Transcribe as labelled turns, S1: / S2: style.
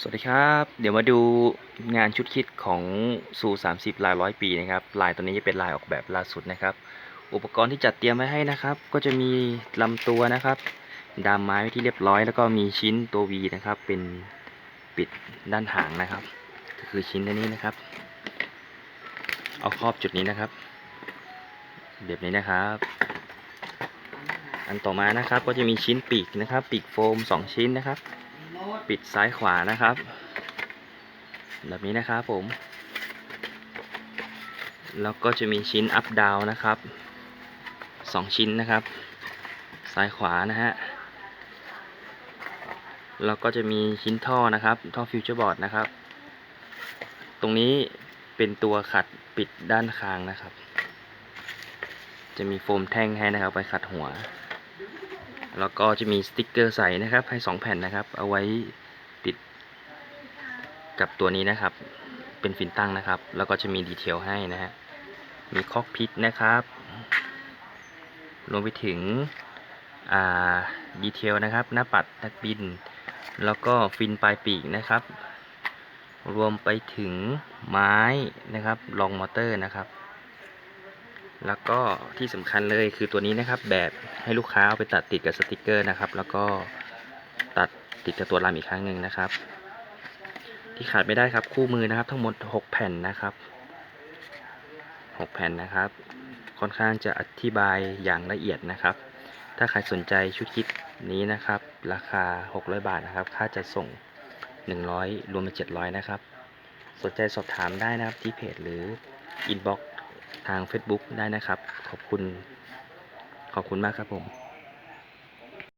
S1: สวัสดีครับ เดี๋ยวมาดูงานชุดคิดของสู30 ลายร้อยปีนะครับ ลายตัวนี้จะเป็นลายออกแบบล่าสุดนะครับ อุปกรณ์ที่จัดเตรียมไว้ให้นะครับ ก็จะมีลำตัวนะครับ ดามไม้ที่เรียบร้อย แล้วก็มีชิ้นตัว V นะครับ เป็นปิดด้านหางนะครับ ก็คือชิ้นตัวนี้นะครับ เอาครอบจุดนี้นะครับแบบนี้นะครับ อันต่อมานะครับก็จะมีชิ้นปีกนะครับ ปีกโฟม 2 ชิ้นนะครับ ปิดซ้ายขวานะครับ แบบนี้นะครับผม แล้วก็จะมีชิ้นอัพดาวนะครับสองชิ้นนะครับ ซ้ายขวานะฮะแล้วก็จะมีชิ้นท่อนะครับ ท่อฟิวเจอร์บอร์ดนะครับ ตรงนี้เป็นตัวขัดปิดด้านคางนะครับ จะมีโฟมแท่งให้นะครับ ไปขัดหัว แล้วก็จะมีสติกเกอร์ใสนะครับ ให้2แผ่นนะครับ เอาไว้ติดกับตัวนี้นะครับ เป็นฟินตั้งนะครับ แล้วก็จะมีดีเทลให้นะฮะ มีคอกพิทนะครับ รวมไปถึงอ่าดีเทลนะครับ หน้าปัดนักบิน แล้วก็ฟินปลายปีกนะครับ รวมไปถึงไม้นะครับรองมอเตอร์นะครับ แล้วก็ที่สำคัญเลยคือตัวนี้นะครับ แบบให้ลูกค้าเอาไปตัดติดกับสติกเกอร์นะครับ แล้วก็ตัดติดกับตัวลำอีกครั้งหนึ่งนะครับ ที่ขาดไม่ได้ครับคู่มือนะครับ ทั้งหมด 6 แผ่นนะครับ 6 แผ่นนะครับ ค่อนข้างจะอธิบายอย่างละเอียดนะครับ ถ้าใครสนใจชุดคิดนี้นะครับ ราคา 600 บาทนะครับ ค่าจัดส่ง 100 รวมเป็น700 นะครับ สนใจสอบถามได้นะครับที่เพจหรืออินบ็อก ทาง Facebook ได้นะครับ ขอบคุณ ขอบคุณมากครับผม